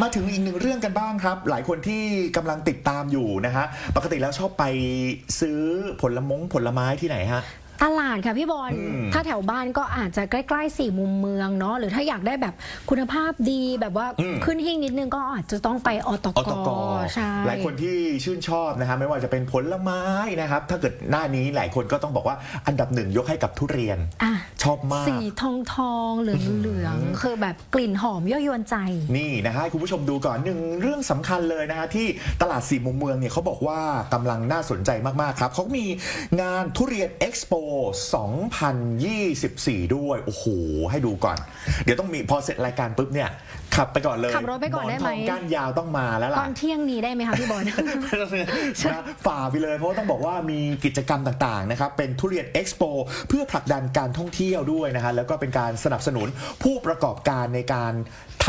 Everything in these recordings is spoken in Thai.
มาถึงอีกหนึ่งเรื่องกันบ้างครับ หลายคนที่กำลังติดตามอยู่นะฮะ ปกติแล้วชอบไปซื้อผลมงผลไม้ที่ไหนฮะ ตลาดค่ะพี่บอล อืมถ้าแถวบ้านก็อาจจะใกล้ๆสี่มุมเมืองเนาะ หรือถ้าอยากได้แบบคุณภาพดีแบบว่าอืม ขึ้นหิ้งนิดนึงก็อาจจะต้องไปอตอตกใช่ หลายคนที่ชื่นชอบนะฮะไม่ว่าจะเป็นผลไม้นะครับ ถ้าเกิดหน้านี้หลายคนก็ต้องบอกว่าอันดับหนึ่งยกให้กับทุเรียน อะ ชอบมาก สีทองทองเหลืองเหลืองๆคือแบบกลิ่นหอมยั่วยวนใจ นี่นะฮะให้คุณผู้ชมดูก่อนหนึ่งเรื่องสำคัญเลยนะฮะที่ตลาดสี่มุมเมืองเนี่ยเขาบอกว่ากำลังน่าสนใจมาก ๆ ครับเขามีงานทุเรียนเอ็กซ์โป2024 ด้วย โอ้โห ให้ดูก่อน เดี๋ยวต้องมีพอเสร็จรายการปุ๊บเนี่ย ขับไปก่อนเลยขับรถไปก่อนได้ไหมทองก้านยาวต้องมาแล้วตล่ะอนเที่ยงนี้ได้ไหมคะพี่บอลนะฝ่าไปเลยเพราะว่าต้องบอกว่ามีกิจกรรมต่างๆนะครับเป็นทุเรียนเอ็กซ์โปเพื่อผลักดันการท่องเที่ยวด้วยนะฮะแล้วก็เป็นการสนับสนุนผู้ประกอบการในการ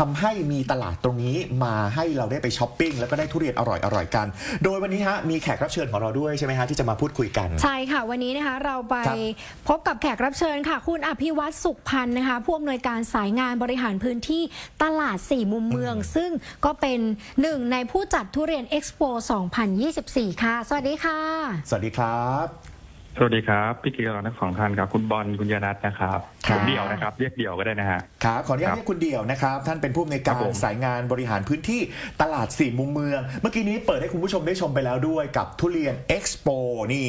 ทำให้มีตลาดตรงนี้มาให้เราได้ไปช้อปปิ้งแล้วก็ได้ทุเรียนอร่อยๆกัน โดยวันนี้ฮะมีแขกรับเชิญของเราด้วยใช่ไหมฮะที่จะมาพูดคุยกัน ใช่ค่ะวันนี้นะคะเราไปครับพบกับแขกรับเชิญค่ะ คุณอภิวัตสุขพันธ์นะคะผู้อำนวยการสายงานบริหารพื้นที่ตลาดสี่มุมเมือง ซึ่งก็เป็นหนึ่งในผู้จัดทุเรียนเอ็กซ์โป2024 ค่ะ สวัสดีค่ะ สวัสดีครับ สวัสดีครับ พี่กีฬาทั้งสองท่านครับ คุณบอลคุณยานัทนะครับครับผมเดี่ยวนะครับ เรียกเดี่ยวก็ได้นะฮะ ครับขออนุญาตครับเรียกคุณเดี่ยวนะครับ ท่านเป็นผู้อำนวยกาครัรบผม สายงานบริหารพื้นที่ตลาดสี่มุมเมือง เมื่อกี้นี้เปิดให้คุณผู้ชมได้ชมไปแล้วด้วยกับทุเรียนเอ็กซ์โปนี่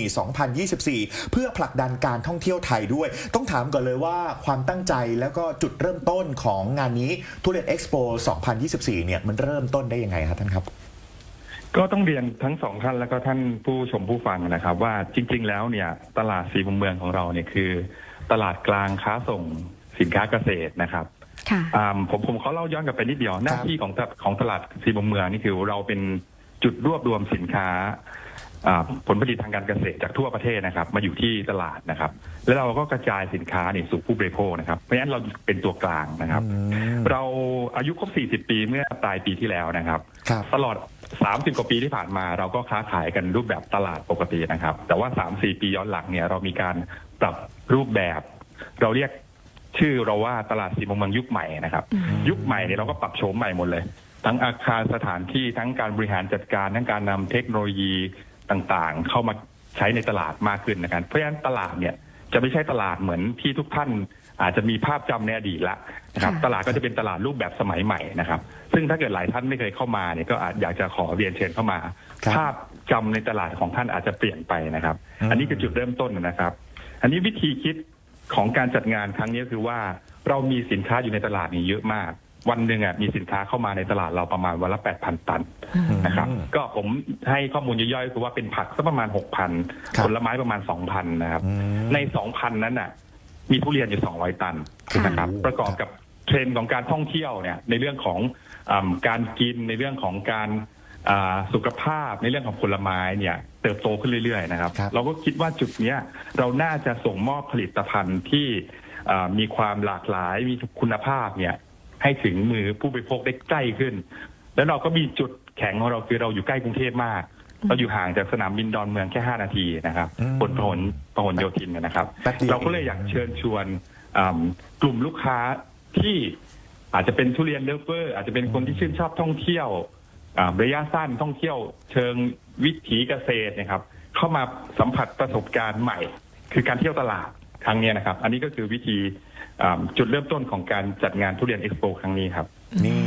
2024 เพื่อผลักดันการท่องเที่ยวไทยด้วย ต้องถามก่อนเลยว่าความตั้งใจแล้วก็จุดเริ่มต้นของงานนี้ทุเรียนเอ็กซ์โป2024 เนี่ยมันเริ่มต้นได้ยังไงครับท่านครับ ก็ต้องเรียนทั้งสองท่านแล้วก็ท่านผู้ชมผู้ฟังนะครับ ว่าจริง ๆ แล้วเนี่ยตลาดสีมุมเมืองของเราเนี่ยคือ ตลาดกลางค้าส่งสินค้าเกษตรนะครับค่ะอ่าผมผมขอเล่าย้อนกลับไปนิดเดียวหน้าที่ของตของตลาดสีมุมเมืองนี่คือเราเป็นจุดรวบรวมสินค้าอ่าผลผลิตทางการเกษตรจากทั่วประเทศนะครับ มาอยู่ที่ตลาดนะครับ แล้วเราก็กระจายสินค้าเนี่ยสู่ผู้บริโภคนะครับ เพราะฉะนั้นเราเป็นตัวกลางนะครับ เราอายุครบ 40 ปีเมื่อปลายปีที่แล้วนะครับครับตลอด 30 กว่าปีที่ผ่านมาเราก็ค้าขายกันรูปแบบตลาดปกตินะครับ แต่ว่า 3-4 ปีย้อนหลังเนี่ยเรามีการปรับรูปแบบ เราเรียกชื่อเราว่าตลาดสีมุมเมืองยุคใหม่นะครับ ยุคใหม่เนี่ยเราก็ปรับโฉมใหม่หมดเลย ทั้งอาคารสถานที่ทั้งการบริหารจัดการ ทั้งการนำเทคโนโลยีต่างๆ เข้ามาใช้ในตลาดมากขึ้นนะครับเพราะฉะนั้นตลาดเนี่ยจะไม่ใช่ตลาดเหมือนที่ทุกท่านอาจจะมีภาพจำในอดีตละ นะครับค่ะตลาดก็จะเป็นตลาดรูปแบบสมัยใหม่นะครับ ซึ่งถ้าเกิดหลายท่านไม่เคยเข้ามาเนี่ยก็อาจอยากจะขอเรียนเชิญเข้ามาครับภาพจำในตลาดของท่านอาจจะเปลี่ยนไปนะครับอืมอันนี้คือจุดเริ่มต้นนะครับ อันนี้วิธีคิดของการจัดงานครั้งนี้คือว่าเรามีสินค้าอยู่ในตลาดนี้เยอะมาก วันหนึ่งอะมีสินค้าเข้ามาในตลาดเราประมาณวันละ8,000ตันนะครับอืมก็ผมให้ข้อมูลย่อยๆคือว่าเป็นผักสักประมาณครับ6,000ผลไม้ประมาณ2,000นะครับอืมใน2,000นั้นน่ะ มีทุเรียนอยู่200ตันค่ะนะครับ ประกอบกับ เทรนด์ของการท่องเที่ยวเนี่ยในเรื่องของอำการกินในเรื่องของการอ่าสุขภาพในเรื่องของผลไม้เนี่ยเติบโตขึ้นเรื่อยๆนะครับครับเราก็คิดว่าจุดเนี้ยเราน่าจะส่งมอบผลิตภัณฑ์ที่อ่ามีความหลากหลายมีคุณภาพเนี่ยให้ถึงมือผู้บริโภคได้ใกล้ขึ้น แล้วเราก็มีจุดแข็งของเราคือเราอยู่ใกล้กรุงเทพมาก เราอยู่ห่างจากสนามบินดอนเมืองแค่ 5 นาทีนะครับอืมบนพหลพหลโยธินนะครับแป๊บเดียวเราก็เลยอยากเชิญชวนอ่ากลุ่มลูกค้า ที่อาจจะเป็นทุเรียนเลฟเวอร์ อาจจะเป็นคนที่ชื่นชอบท่องเที่ยวอ่าระยะสั้นท่องเที่ยวเชิงวิถีเกษตรนะครับ เข้ามาสัมผัสประสบการณ์ใหม่ คือการเที่ยวตลาดครั้งนี้นะครับ อันนี้ก็คือวิธีอ่าจุดเริ่มต้นของการจัดงานทุเรียนเอ็กซ์โปครั้งนี้ครับ นี่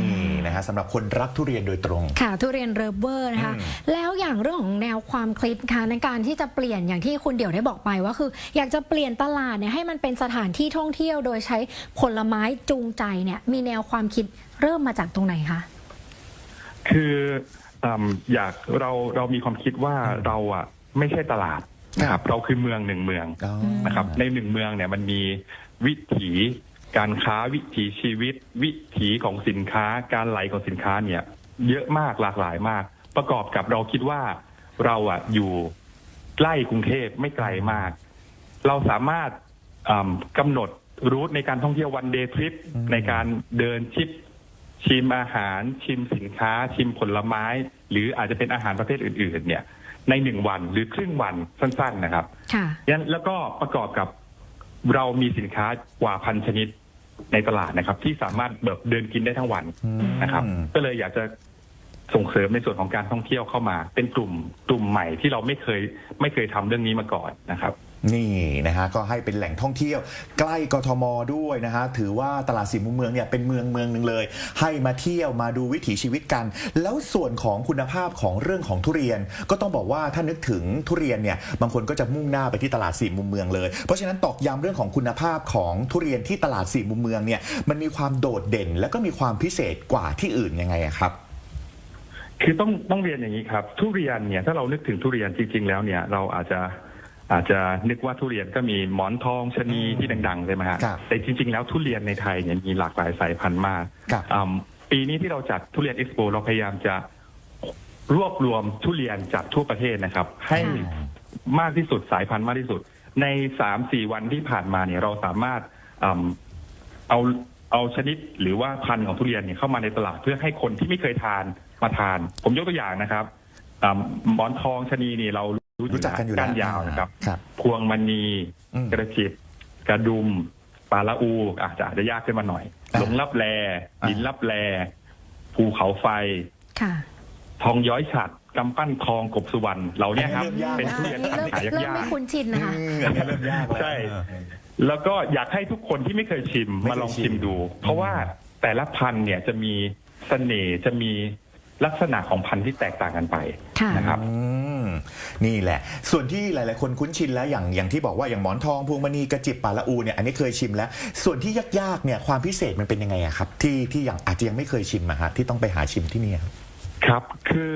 นะฮะสำหรับคนรักทุเรียนโดยตรง ค่ะทุเรียนเรเวอร์นะคะ อืมแล้วอย่างเรื่องของแนวความคิดค่ะในการที่จะเปลี่ยนอย่างที่คุณเดี่ยวได้บอกไปว่าคือ อยากจะเปลี่ยนตลาดเนี่ยให้มันเป็นสถานที่ท่องเที่ยวโดยใช้ผลไม้จูงใจเนี่ยมีแนวความคิดเริ่มมาจากตรงไหนคะ คืออืมอยากเราเรามีความคิดว่าเราอะไม่ใช่ตลาดนะครับ เราคือเมืองหนึ่งเมืองอ๋อ นะครับ ในหนึ่งเมืองเนี่ยมันมีวิถี การค้าวิถีชีวิต วิถีของสินค้า การไหลของสินค้าเนี่ย เยอะมากหลากหลายมาก ประกอบกับเราคิดว่าเราอะอยู่ใกล้กรุงเทพไม่ไกลมาก เราสามารถอืมกำหนดรูทในการท่องเที่ยววันเดย์ทริปอืมในการเดินชิปชิมอาหาร ชิมสินค้า ชิมผลไม้ หรืออาจจะเป็นอาหารประเภทอื่น ๆ เนี่ย ในหนึ่งวันหรือครึ่งวันสั้น ๆ นะครับค่ะยันแล้วก็ประกอบกับเรามีสินค้ากว่าพันชนิด ในตลาดนะครับ ที่สามารถแบบเดินกินได้ทั้งวันอืมนะครับ ก็เลยอยากจะส่งเสริมในส่วนของการท่องเที่ยวเข้ามา เป็นกลุ่มกลุ่มใหม่ที่เราไม่เคยไม่เคยทำเรื่องนี้มาก่อนนะครับ นี่นะฮะก็ให้เป็นแหล่งท่องเที่ยว ใกล้กทมด้วยนะฮะถือว่าตลาดสีมุมเมืองเนี่ยเป็นเมืองเมืองหนึ่งเลย ให้มาเที่ยวมาดูวิถีชีวิตกัน แล้วส่วนของคุณภาพของเรื่องของทุเรียน ก็ต้องบอกว่าถ้านึกถึงทุเรียนเนี่ยบางคนก็จะมุ่งหน้าไปที่ตลาดสีมุมเมืองเลย เพราะฉะนั้นตอกย้ำเรื่องของคุณภาพของทุเรียนที่ตลาดสีมุมเมืองเนี่ยมันมีความโดดเด่น แล้วก็มีความพิเศษกว่าที่อื่นยังไงครับคือต้องต้องเรียนอย่างนี้ครับ ทุเรียนเนี่ยถ้าเรานึกถึงทุเรียนจริง ๆ แล้วเนี่ยเราอาจจะ อาจจะนึกว่าทุเรียนก็มีหมอนทองชะนีที่ดังๆใช่ไหมฮะครับแต่จริง ๆ แล้วทุเรียนในไทยเนี่ยมีหลากหลายสายพันธุ์มากครับ อืมปีนี้ที่เราจัดทุเรียนเอ็กซ์โปเราพยายามจะรวบรวมทุเรียนจากทั่วประเทศนะครับ ให้มากที่สุดสายพันธุ์มากที่สุด ในสามสี่วันที่ผ่านมาเนี่ยเราสามารถอืมเอาเอาชนิดหรือว่าพันธุ์ของทุเรียนเนี่ยเข้ามาในตลาดเพื่อให้คนที่ไม่เคยทานมาทาน ผมยกตัวอย่างนะครับอ่าหมอนทองชะนีนี่เรา รู้รู้จักกันอยู่แล้วก้านยาวนะครับ ครับพวงมณีอืม กระจิบกระดุมปลาละอูอาจจะอาจจะยากขึ้นมาหน่อย อ่าหลงลับแลอ่าหินลับแลภูเขาไฟ ค่ะ ทองย้อยฉัดกำปั้นทองกบสุวรรณเราเนี่ยครับอันนี้เริ่มยาก เป็นอ่าทุเรียนอันนี้พันเริ่มธุ์หายเริ่มากไม่คุ้นชินนะคะอืมอันนี้เริ่มยากแล้ว ใช่แล้วก็อยากให้ทุกคนที่ไม่เคยชิมไม่เคยมาลองชิชิมมดู เพราะว่าแต่ละพันธุ์เนี่ยจะมีเสน่ห์จะมีลักษณะของพันธุ์ที่แตกต่างกันไปค่ะ นะครับ อืม นี่แหละ ส่วนที่หลาย ๆ คนคุ้นชินแล้วอย่างอย่างที่บอกว่าอย่างหมอนทองพวงมณีกระจิบปลาละอูเนี่ยอันนี้เคยชิมแล้ว ส่วนที่ยาก ๆ เนี่ยความพิเศษมันเป็นยังไงอะครับที่ที่อย่างอาจจะยังไม่เคยชิมอะฮะที่ต้องไปหาชิมที่เนี่ยครับครับ คือ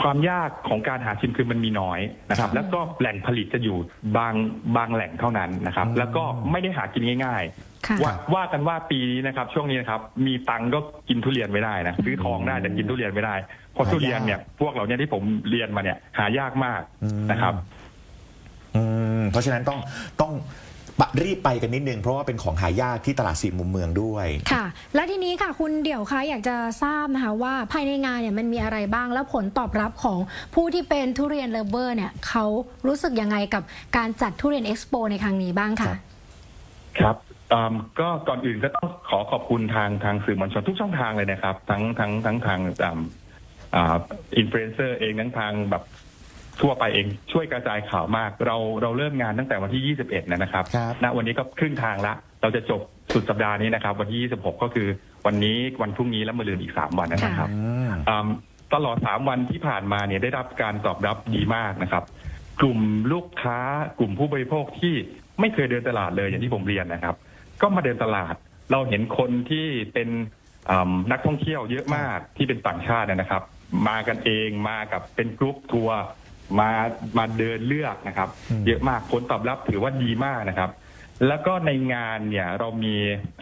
ความยากของการหาชิมคือมันมีน้อยนะครัครับบแล้วก็แหล่งผลิตจะอยู่บางบางแหล่งเท่านั้นนะครับอืมแล้วก็ไม่ได้หากินง่ายค่ะๆว่าว่ากันว่าปีนี้นะครับ ช่วงนี้นะครับ มีตังค์ก็กินทุเรียนไม่ได้นะซื้อทองได้แต่กินทุเรียนไม่ได้ เพราะทุเรียนเนี่ย พวกเราเนี่ยที่ผมเรียนมาเนี่ย หายากมากนะครับ อืมเพราะฉะนั้นต้องต้องปะรีบไปกันนิดนึง เพราะว่าเป็นของหายากที่ตลาดสี่มุมเมืองด้วย ค่ะ และทีนี้ค่ะคุณเดี่ยวคะอยากจะทราบนะคะว่าภายในงานเนี่ยมันมีอะไรบ้างแล้วผลตอบรับของผู้ที่เป็นทุเรียนเลฟเวอร์เนี่ยเขารู้สึกยังไงกับการจัดทุเรียนเอ็กซ์โปในครั้งนี้บ้างครัคะบครับอืมก็ก่อนอื่นก็ต้องขอขอบคุณทางทางสื่อมวลชนทุกช่องทางเลยนะครับ ทั้งทั้งทั้งทาง อ่าอ่าอินฟลูเอนเซอร์เองทั้งทางแบบทั่วไปเองช่วยกระจายข่าวมาก เราเราเริ่มงานตั้งแต่วันที่ 21 นะครับครับ ณวันนี้ก็ครึ่งทางละ เราจะจบสุดสัปดาห์นี้นะครับ วันที่ 26 ก็คือวันนี้วันพรุ่งนี้และมะรืนอีก 3 วันนะครับอืม อืมตลอด 3 วันที่ผ่านมาเนี่ยได้รับการตอบรับดีมากนะครับ กลุ่มลูกค้ากลุ่มผู้บริโภคที่ไม่เคยเดินตลาดเลยอย่างที่ผมเรียนนะครับ ก็มาเดินตลาด เราเห็นคนที่เป็นอืมนักท่องเที่ยวเยอะมากที่เป็นต่างชาตินะครับ มากันเองมากับเป็นกรุ๊ปทัวร์มามาเดินเลือกนะครับอืมเยอะมากผลตอบรับถือว่าดีมากนะครับ แล้วก็ในงานเนี่ยเรามี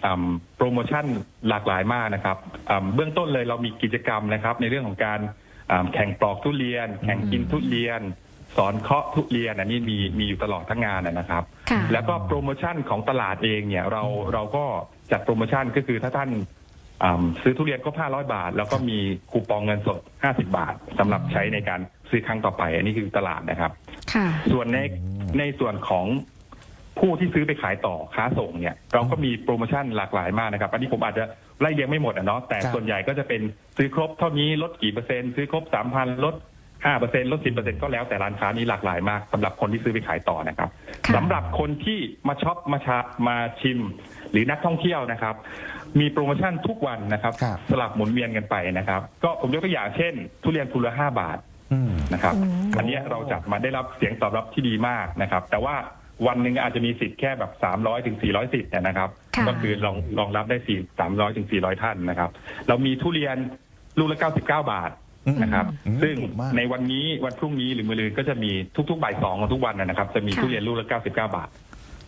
อืมโปรโมชั่นหลากหลายมากนะครับอืมเบื้องต้นเลยเรามีกิจกรรมนะครับ ในเรื่องของการอืมแข่งปลอกทุเรียน แข่งกินทุเรียน สอนเคาะทุเรียนอันนี้มีมีอยู่ตลอดทั้งงานนะนะครับค่ะแล้วก็โปรโมชั่นของตลาดเองเนี่ยเราเราก็จัดโปรโมชั่นก็คือถ้าท่าน อืมซื้อทุเรียนครบ500บาท แล้วก็มีคูปองเงินสด50บาทสำหรับใช้ในการซื้อครั้งต่อไป อันนี้คือตลาดนะครับ ค่ะ ส่วนในในส่วนของผู้ที่ซื้อไปขายต่อค้าส่งเนี่ย เราก็มีโปรโมชั่นหลากหลายมากนะครับ อันนี้ผมอาจจะไล่เรียงไม่หมดอะเนาะแต่ครับ ส่วนใหญ่ก็จะเป็นซื้อครบเท่านี้ลดกี่เปอร์เซ็นต์ซื้อครบสามพันลด ห้าเปอร์เซ็นต์ลดสิบเปอร์เซ็นต์ก็แล้วแต่ร้านค้านี้หลากหลายมากสำหรับคนที่ซื้อไปขายต่อนะครับค่ะสำหรับคนที่มาช็อปมาชามาชิม หรือนักท่องเที่ยวนะครับ มีโปรโมชั่นทุกวันนะครับ ครับสลับหมุนเวียนกันไปนะครับ ก็ผมยกตัวอย่างเช่น ทุเรียนภูละห้าบาทอืมนะครับ อืม อันเนี้ยเราจัดมาได้รับเสียงตอบรับที่ดีมากนะครับ แต่ว่าวันหนึ่งอาจจะมีสิทธิ์แค่แบบ 300ถึง400สิทธิ์เนยนะครับ ค่ะ ก็คือรองรองรับได้4 300ถึง400 ท่านนะครับ เรามีทุเรียนลูกละ 99 บาท นะครับ อืมซึ่งถูกมาก ในวันนี้วันพรุ่งนี้หรือมะรืนก็จะมีทุกๆบ่ายสองของทุกวันนะครับ จะมีค่ะ ทุเรียนลูกละ99 บาท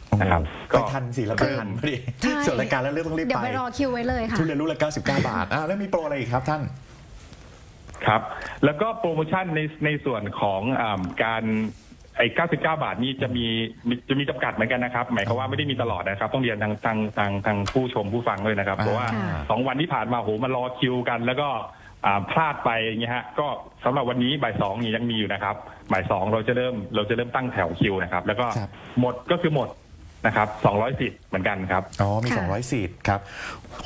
โอ้โหนะครับก็ ไปทันสิเราไปทันพอดีใช่ ส่วนรายการแล้วเรื่องต้องรีบเดี๋ยวไปไปรอคิวไว้เลยค่ะ ทุเรียนลูกละ99 บาทอ่าแล้วมีโปรอะไรอีกครับท่าน ครับ แล้วก็โปรโมชั่นในในส่วนของอาการไอ้99 บาทนี้จะมีมีจะมีจำกัดเหมือนกันนะครับ หมายความว่าไม่ได้มีตลอดนะครับ ต้องเรียนทางทางทางทางผู้ชมผู้ฟังด้วยนะครับอ่าเพราะว่าค่ะ สองวันที่ผ่านมาโหมารอคิวกัน แล้วก็อ่า พลาดไปอย่างเงี้ยฮะก็สำหรับวันนี้บ่ายสองนี่ยังมีอยู่นะครับบ่ายสองเราจะเริ่มเราจะเริ่มตั้งแถวคิวนะครับ แล้วก็ครับหมดก็คือหมดนะครับ200สิทธิ์เหมือนกันครับ อ๋อ มีค่ะ200สิทธิ์ครับ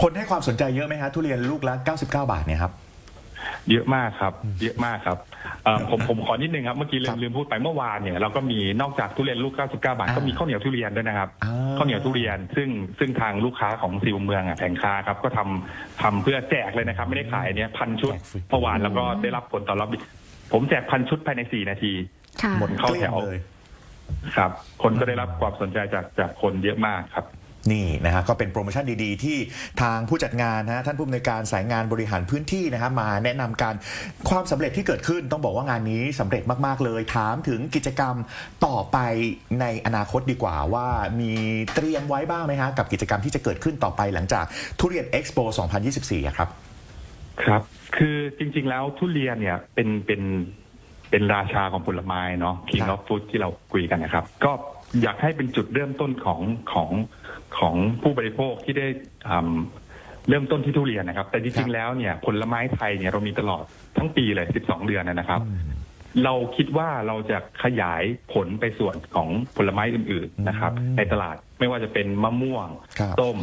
คนให้ความสนใจเยอะไหมฮะทุเรียนลูกละ99บาทเนี่ยครับ เยอะมากครับ เยอะมากครับเอ่อผมผมขอนิดนึงครับ เมื่อกี้ลืครัมบลืมพูดไปเมื่อวานเนี่ยเราก็มีนอกจากทุเรียนลูก 99 บาทอ่าก็มีข้าวเหนียวทุเรียนด้วยนะครับอ่า ข้าวเหนียวทุเรียน ซึ่งซึ่งทางลูกค้าของซีวเมืองอะแผงค้าครับก็ทำทำเพื่อแจกเลยนะครับ ไม่ได้ขายเนี่ยพันชุดแจกฟรี เมื่อวานแล้วก็ได้รับผลตอบรับดีผมแจกพันชุดภายใน4นาที ค่ะ หมดเข้าเกลี้ยงแถวเลย ครับ คนก็ได้รับความสนใจจากจากคนเยอะมากครับ นี่นะฮะก็เป็นโปรโมชั่นดีๆ ที่ทางผู้จัดงานนะฮะท่านผู้อำนวยการสายงานบริหารพื้นที่นะฮะมาแนะนำการความสำเร็จที่เกิดขึ้น ต้องบอกว่างานนี้สำเร็จมากๆเลย ถามถึงกิจกรรมต่อไปในอนาคตดีกว่าว่ามีเตรียมไว้บ้างไหมฮะกับกิจกรรมที่จะเกิดขึ้นต่อไปหลังจากทุเรียนเอ็กซ์โป2024 ครับ ครับ คือจริง ๆ แล้วทุเรียนเนี่ยเป็นเป็นเป็นราชาของผลไม้เนาะ King ครับ of Food ที่เราคุยกันนะครับ ก็อยากให้เป็นจุดเริ่มต้นของของ ของผู้บริโภคที่ได้อืมเริ่มต้นที่ทุเรียนนะครับ แต่จริงๆแล้วเนี่ยผลไม้ไทยเนี่ยเรามีตลอดทั้งปีเลย 12 เดือนนะครับ เราคิดว่าเราจะขยายผลไปส่วนของผลไม้อื่นๆนะครับอืมในตลาดไม่ว่าจะเป็นมะม่วงครับส้ม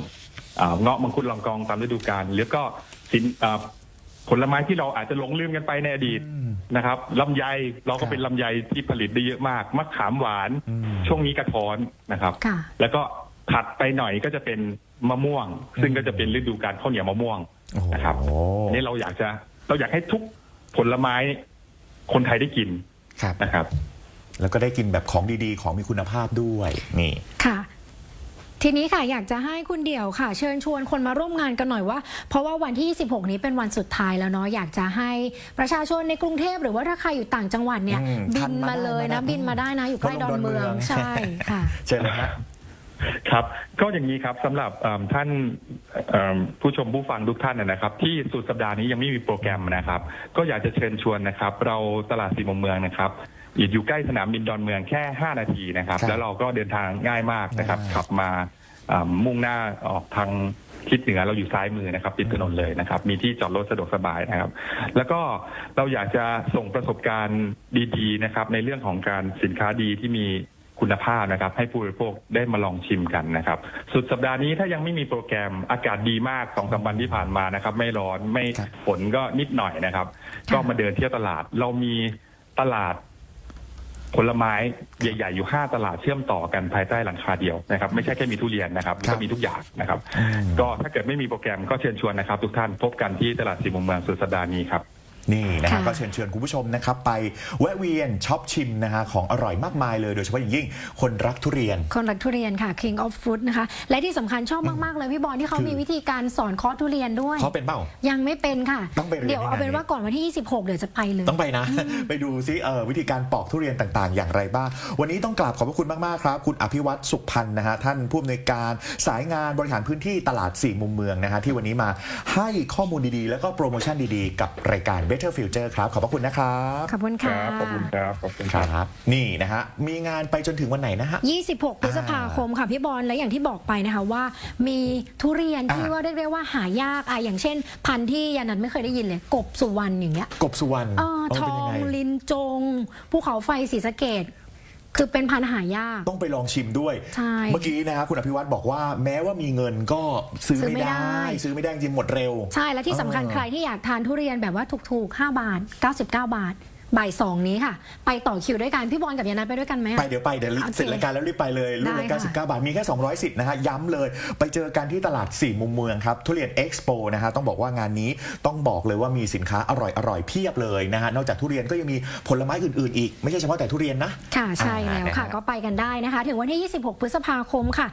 อ่าเงาะมังคุดลองกองตามฤดูกาลหรือก็สินอ่าผลไม้ที่เราอาจจะหลงลืมกันไปในอดีตอืมนะครับลำไยเราครัก็บเป็นลำไยที่ผลิตได้เยอะมากมะขามหวานอืมช่วงนี้กระท้อนนะครับค่ะแล้วก็ ถัดไปหน่อยก็จะเป็นมะม่วง ซึ่งก็จะเป็นฤดูการข้าวเหนียวมะม่วงโอ้โหนะครับอันนี่เราอยากจะเราอยากให้ทุกผลไม้คนไทยได้กินครับนะครับ แล้วก็ได้กินแบบของดีๆ ของมีคุณภาพด้วยนี่ค่ะทีนี้ค่ะ อยากจะให้คุณเดี่ยวค่ะ เชิญชวนคนมาร่วมงานกันหน่อยว่า เพราะว่าวันที่16นี้เป็นวันสุดท้ายแล้วเนาะอยากจะให้ประชาชนในกรุงเทพหรือว่าถ้าใครอยู่ต่างจังหวัดเนี่ยอืมบิทันนมามาเลยได้นะมาได้บินมาได้นะ อยู่ใกล้คนดลองนดอนเมืเมืององใช่ค่ะ เชิญเลยฮะ ครับ ก็อย่างนี้ครับสำหรับเอิ่มท่านเอิ่มผู้ชมผู้ฟังทุกท่านนะนะครับ ที่สุดสัปดาห์นี้ยังไม่มีโปรแกรมนะครับ ก็อยากจะเชิญชวนนะครับ เราตลาดสี่มุมเมืองนะครับอยู่ใกล้สนามบินดอนเมืองแค่ 5 นาทีนะครับ ครับแล้วเราก็เดินทางง่ายมากนะครับ ง่าย ขับมาอ่ามุ่งหน้าออกทางทิศเหนือเราอยู่ซ้ายมือนะครับติดถนนเลยนะครับ มีที่จอดรถสะดวกสบายนะครับ แล้วก็เราอยากจะส่งประสบการณ์ดีๆนะครับ ในเรื่องของการสินค้าดีที่มี คุณภาพนะครับ ให้ผู้บริโภคได้มาลองชิมกันนะครับ สุดสัปดาห์นี้ถ้ายังไม่มีโปรแกรมอากาศดีมากสองสามวันที่ผ่านมานะครับ ไม่ร้อนไม่ครับฝนก็นิดหน่อยนะครับ ก็มาเดินเที่ยวตลาด เรามีตลาดผลไม้ใหญ่ๆ อยู่5ตลาดเชื่อมต่อกันภายใต้หลังคาเดียวนะครับ ไม่ใช่แค่มีทุเรียนนะครับครับก็มีทุกอย่างนะครับอืมก็ถ้าเกิดไม่มีโปรแกรมก็เชิญชวนนะครับ ทุกท่านพบกันที่ตลาดสีมุมเมืองสุดสัปดาห์นี้ครับ นี่นะฮะค่ะ ก็เชิญชวนคุณผู้ชมนะครับไปแวะเวียนช็อปชิมนะฮะของอร่อยมากมายเลยโดยเฉพาะอย่างยิ่งคนรักทุเรียน คนรักทุเรียนค่ะ King of Fruit นะคะ และที่สำคัญชอบมาก ๆ เลยพี่บอลที่เขาคือ มีวิธีการสอนเคาะทุเรียนด้วย เขาเป็นเป้ายังไม่เป็นค่ะ ต้องไปเรียนเดี๋ยวเอาเป็นในงานนี้ว่าก่อนวันที่ 26 เดี๋ยวจะไปเลย ต้องไปนะ ไปดูซิเออวิธีการปอกทุเรียนต่างๆ อย่างไรบ้าง วันนี้ต้องกราบขอบพระคุณมากๆครับ คุณอภิวัตสุขพันธ์นะฮะท่านผู้อำนวยการสายงานบริหารพื้นที่ตลาดสี่มุมเมืองนะฮะที่วันนี้มาให้ข้อมูลดีๆ แล้วก็โปรโมชั่นดีๆ กับรายการ Better Future ครับ ขอบพระคุณนะครับขอบคุณคค่ะ รับขอบคุณครับขอบคุณคครับรับ นี่นะฮะ มีงานไปจนถึงวันไหนนะฮะ 26 พฤษภาคมค่ะพี่บอลและอย่างที่บอกไปนะคะว่า มีทุเรียนที่อ่า ว่าเรียกได้ว่าหายากอะอย่างเช่น พันธุ์ที่ยานันไม่เคยได้ยินเลย กบสุวรรณอย่างเงี้ยกบสุวรรณเออเออทเป็นอยังงไงลินจงภูเขาไฟศรีสะเกด คือเป็นพันธุ์หายาก ต้องไปลองชิมด้วย ใช่ เมื่อกี้นะครับคุณอภิวัตบอกว่าแม้ว่ามีเงินก็ซื้อซื้อไม่ไม่ได้ได้ ซื้อไม่ได้จริงหมดเร็ว ใช่และที่สำคัญเออใครที่อยากทานทุเรียนแบบว่าถูกๆ 5 บาท 99 บาท บ่ายสองนี้ค่ะ ไปต่อคิวด้วยกัน พี่บอลกับยานัทไปด้วยกันไหมอะ ไปเดี๋ยวไปเดี๋ยวโอเคเสร็จรายการแล้วรีบไปเลยรุ่นได้ละค่ะ99 บาท มีแค่200สิทธิ์นะฮะ ย้ำเลย ไปเจอกันที่ตลาด 4 มุมเมืองครับ ทุเรียนเอ็กซ์โปนะฮะ ต้องบอกว่างานนี้ต้องบอกเลยว่ามีสินค้าอร่อยอร่อยเพียบเลยนะฮะ นอกจากทุเรียนก็ยังมีผลไม้อื่นๆอีก ไม่ใช่เฉพาะแต่ทุเรียนนะ ค่ะ ใช่อ่าแล้วค่ะนะฮะ ก็ไปกันได้นะคะ ถึงวันที่ 26 พฤษภาคมค่ะ